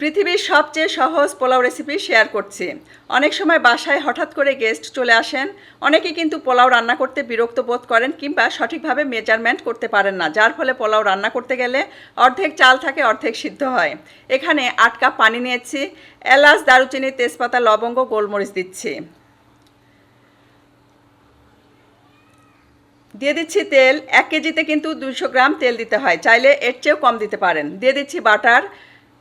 পৃথিবীর সবচেয়ে সহজ পোলাও রেসিপি শেয়ার করছি। অনেক সময় বাসায় হঠাৎ করে গেস্ট চলে আসেন। অনেকে কিন্তু পোলাও রান্না করতে বিরক্ত বোধ করেন কিংবা সঠিকভাবে মেজারমেন্ট করতে পারেন না, যার ফলে পোলাও রান্না করতে গেলে অর্ধেক চাল থাকে, অর্ধেক সিদ্ধ হয়। এখানে আট কাপ পানি নিয়েছি, এলাচ, দারুচিনি, তেজপাতা, লবঙ্গ, গোলমরিচ দিচ্ছি। দিয়ে দিচ্ছি তেল। এক কেজিতে কিন্তু দুশো গ্রাম তেল দিতে হয়, চাইলে এর চেয়েও কম দিতে পারেন। দিয়ে দিচ্ছি বাটার।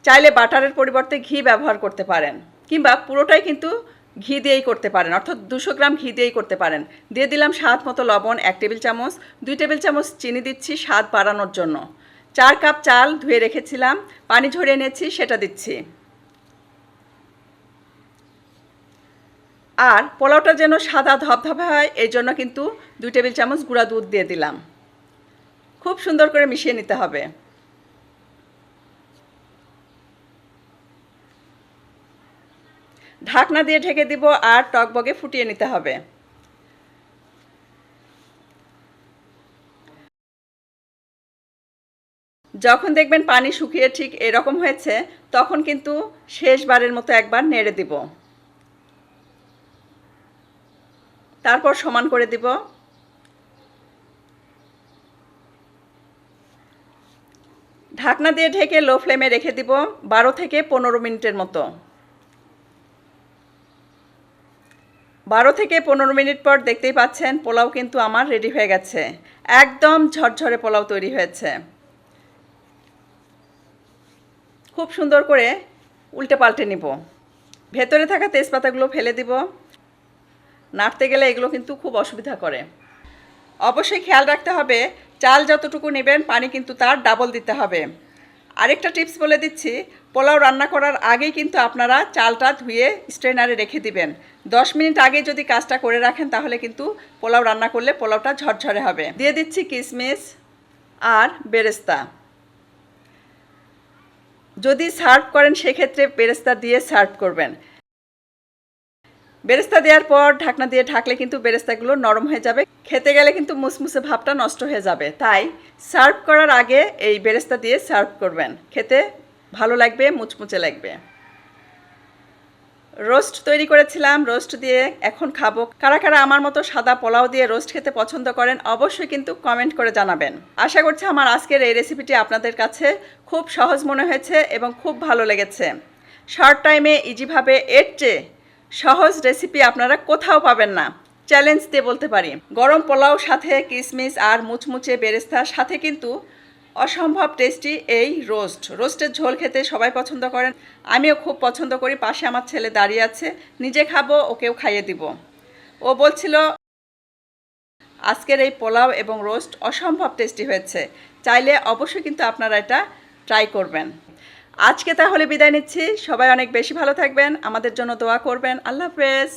চাইলে বাটারের পরিবর্তে ঘি ব্যবহার করতে পারেন, কিংবা পুরোটাই কিন্তু ঘি দিয়েই করতে পারেন, অর্থাৎ দুশো গ্রাম ঘি দিয়েই করতে পারেন। দিয়ে দিলাম স্বাদ মতো লবণ, এক টেবিল চামচ, দুই টেবিল চামচ চিনি দিচ্ছি স্বাদ বাড়ানোর জন্য। চার কাপ চাল ধুয়ে রেখেছিলাম, পানি ঝরিয়ে নিয়েছি সেটা দিচ্ছি। আর পোলাওটা যেন সাদা ধবধবে হয় এই জন্য কিন্তু দুই টেবিল চামচ গুঁড়া দুধ দিয়ে দিলাম। খুব সুন্দর করে মিশিয়ে নিতে হবে। ঢাকনা দিয়ে ঢেকে দিব আর টকবগে ফুটিয়ে নিতে হবে। যখন দেখবেন পানি শুকিয়ে ঠিক এরকম হয়েছে, তখন কিন্তু শেষবারের মতো একবার নেড়ে দিব। তারপর সমান করে দিব। ঢাকনা দিয়ে ঢেকে লো ফ্লেমে রেখে দিব বারো থেকে পনেরো মিনিটের মতো। বারো থেকে পনেরো মিনিট পর দেখতেই পাচ্ছেন পোলাও কিন্তু আমার রেডি হয়ে গেছে। একদম ঝরঝরে পোলাও তৈরি হয়েছে। খুব সুন্দর করে উল্টে পাল্টে নিব। ভেতরে থাকা তেজপাতাগুলো ফেলে দিব। নাড়তে গেলে এগুলো কিন্তু খুব অসুবিধা করে। অবশ্যই খেয়াল রাখতে হবে, চাল যতটুকু নেবেন পানি কিন্তু তার ডাবল দিতে হবে। আরেকটা টিপস বলে দিচ্ছি, পোলাও রান্না করার আগেই কিন্তু আপনারা চালটা ধুয়ে স্ট্রেনারে রেখে দিবেন। দশ মিনিট আগে যদি কাজটা করে রাখেন, তাহলে কিন্তু পোলাও রান্না করলে পোলাওটা ঝরঝরে হবে। দিয়ে দিচ্ছি কিশমিশ আর বেরেস্তা। যদি সার্ভ করেন, সেক্ষেত্রে বেরেস্তা দিয়ে সার্ভ করবেন। বেরেস্তা দেওয়ার পর ঢাকনা দিয়ে ঢাকলে কিন্তু বেরেস্তাগুলো নরম হয়ে যাবে। খেতে গেলে কিন্তু মুসমুসে ভাবটা নষ্ট হয়ে যাবে। তাই সার্ভ করার আগে এই বেরেস্তা দিয়ে সার্ভ করবেন। খেতে ভালো লাগবে, মুচমুচে লাগবে। রোস্ট তৈরি করেছিলাম, রোস্ট দিয়ে এখন খাব। কারা কারা আমার মতো সাদা পোলাও দিয়ে রোস্ট খেতে পছন্দ করেন, অবশ্যই কিন্তু কমেন্ট করে জানাবেন। আশা করছি আমার আজকের এই রেসিপিটি আপনাদের কাছে খুব সহজ মনে হয়েছে এবং খুব ভালো লেগেছে। শর্ট টাইমে ইজিভাবে এর চেয়ে সহজ রেসিপি আপনারা কোথাও পাবেন না। চ্যালেঞ্জ দিয়ে বলতে পারি। গরম পোলাও সাথে কিশমিশ আর মুচমুচে বেরেস্তার সাথে কিন্তু অসম্ভব টেস্টি এই রোস্ট রোস্টের ঝোল খেতে সবাই পছন্দ করেন। আমিও খুব পছন্দ করি। পাশে আমার ছেলে দাঁড়িয়ে আছে। নিজে খাব, ওকেও খাইয়ে দিব। ও বলছিল, আজকের এই পোলাও এবং রোস্ট অসম্ভব টেস্টি হয়েছে। চাইলে অবশ্যই কিন্তু আপনারা এটা ট্রাই করবেন। আজকে তাহলে বিদায় নিচ্ছি। সবাই অনেক বেশি ভালো থাকবেন। আমাদের জন্য দোয়া করবেন। আল্লাহ হাফেজ।